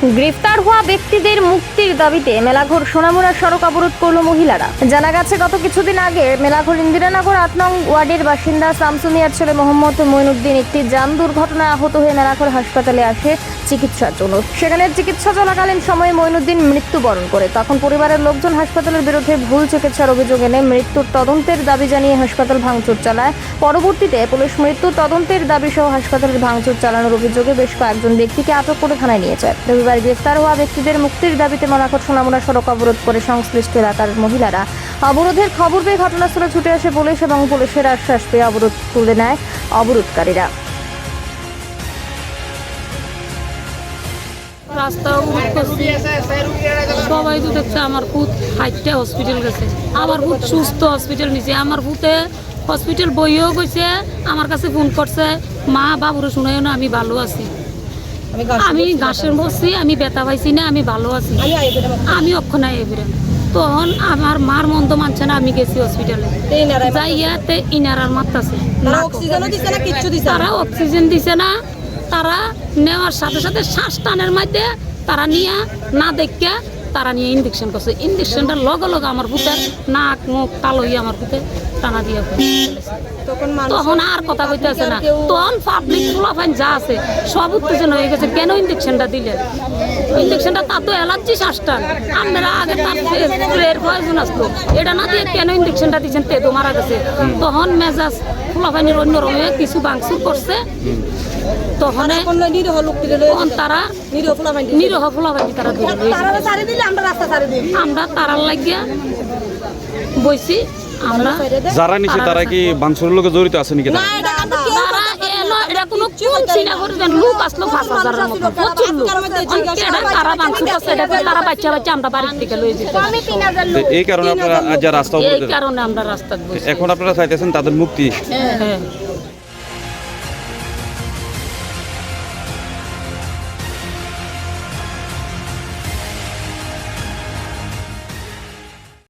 গ্রেফতার হওয়া ব্যক্তিদের মুক্তির দাবিতে মেলাঘর সোনামুড়া সড়ক অবরোধ করল মহিলারা। জানা গেছে, গত কিছুদিন আগে মেলাঘর ইন্দিরানগর আট নং ওয়ার্ডের বাসিন্দা শামসুমিয়ার ছেলে মোহাম্মদ মইনুদ্দিন একটি যান দুর্ঘটনায় আহত হয়ে মেলাঘর হাসপাতালে আসে চিকিৎসার জন্য। সেখানে চিকিৎসা চলাকালীন সময়ে মইনুদ্দিন মৃত্যুবরণ করে। তখন পরিবারের লোকজন হাসপাতালের বিরুদ্ধে ভুল চিকিৎসার অভিযোগ এনে মৃত্যুর তদন্তের দাবি জানিয়ে হাসপাতাল ভাঙচুর চালায়। পরবর্তীতে পুলিশ মৃত্যুর তদন্তের দাবি সহ হাসপাতালের ভাঙচুর চালানোর অভিযোগে বেশ কয়েকজন ব্যক্তিকে আটক করে থানায় নিয়েছে রবিবার গ্রেফতার হওয়া ব্যক্তিদের মুক্তির দাবিতে মনাকট সোনামুড়া সড়ক অবরোধ করে সংশ্লিষ্ট এলাকার মহিলারা। অবরোধের খবর পেয়ে ঘটনাস্থলে ছুটে আসে পুলিশ এবং পুলিশের আশ্বাস পেয়ে অবরোধ তুলে নেয় অবরোধকারীরা। সবাই তো দেখছে আমার পুত হাইটটা হসপিটাল গেছে। আমার পুত সুস্থ হসপিটাল নিছে। আমার পুতে হসপিটাল বইও গেছে, আমার কাছে ফোন করছে, মা, বাবুরে শুনাই না, আমি ভালো আছি। আমি ঘাসের বসছি আমি ব্যথা পাইছি না আমি ভালো আছি। আমি অক্ষণ এবারে তখন আমার মার মন তো মানছে না আমি গেছি হসপিটালে যাইয়াতে ইনারার মাত্রাছে তারা অক্সিজেন দিছে না তারা নেওয়ার সাথে সাথে শ্বাস টানের মধ্যে তারা নিয়ে না দেখিয়া তারা নিয়ে ইঞ্জেকশন করছে। ইঞ্জেকশনটা লগে লগে আমার ভূতের নাক মুখ কালো হয়ে আমার ভূতে টানা দিয়ে। তখন তখন আর কথা কইতেছে না। তখন পাবলিক ফুলাফাইন যা আছে সব উত্তেজনা হয়ে গেছে। কেন ইঞ্জেকশনটা দিলেন? ইঞ্জেকশনটা তার তো অ্যালার্জি শ্বাসটান আপনারা আগে তার স্প্রের প্রয়োজন আসতো এটা না দিয়ে কেন ইঞ্জেকশনটা দিচ্ছেন তেতো মারা গেছে। তখন মেজাজ ফুলাফাইনের অন্য রকমে কিছু বাংসুর করছে। তখন নিরীহ তারা নিরীহ নিরহ তারা তারা দিলে আমরা রাস্তা সারি দিই। আমরা তারার লাগিয়া বইছি আমরা যারা নিচে তারা কি বাংশুর লোকে জড়িত আছে নাকি না এটা তারা এলো এটা কোনো কোন চিনা করবেন লোক আসলো পাঁচ হাজারের মতো। প্রচুর লোক। অনেকেটা তারা মাংস আছে এটাকে তারা বাচ্চা বাচ্চা আমরা বাড়ির থেকে লয়ে যেতে এই কারণে আপনারা আজ যা রাস্তা এই কারণে আমরা রাস্তা এখন আপনারা চাইতেছেন তাদের মুক্তি। হ্যাঁ।